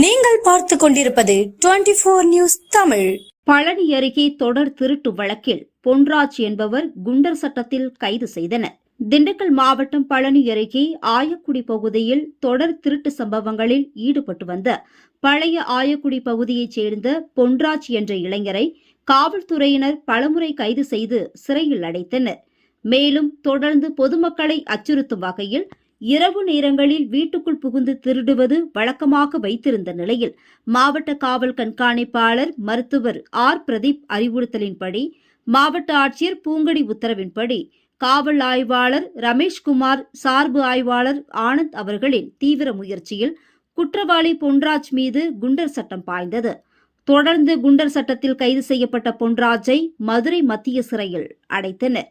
நீங்கள் பார்த்து கொண்டிருப்பது twenty four news Tamil. Palani அருகே தொடர் திருட்டு வழக்கில் பொன்ராஜ் என்பவர் குண்டர் சட்டத்தில் கைது செய்தனர். திண்டுக்கல் மாவட்டம் பழனி அருகே ஆயக்குடி பகுதியில் தொடர் திருட்டு சம்பவங்களில் ஈடுபட்டு வந்த பழைய ஆயக்குடி பகுதியைச் சேர்ந்த பொன்ராஜ் என்ற இளைஞரை காவல்துறையினர் பலமுறை கைது செய்து சிறையில் அடைத்தனர். மேலும் தொடர்ந்து பொதுமக்களை அச்சுறுத்தும் வகையில் இரவு நேரங்களில் வீட்டுக்குள் புகுந்து திருடுவது வழக்கமாக வைத்திருந்த நிலையில் மாவட்ட காவல் கண்காணிப்பாளர் மருத்துவர் ஆர். பிரதீப் அறிவுறுத்தலின்படி மாவட்ட ஆட்சியர் பூங்கடி உத்தரவின்படி காவல் ஆய்வாளர் ரமேஷ்குமார் சார்பு ஆய்வாளர் ஆனந்த் அவர்களின் தீவிர முயற்சியில் குற்றவாளி பொன்ராஜ் மீது குண்டர் சட்டம் பாய்ந்தது. தொடர்ந்து குண்டர் சட்டத்தில் கைது செய்யப்பட்ட பொன்ராஜை மதுரை மத்திய சிறையில் அடைத்தனர்.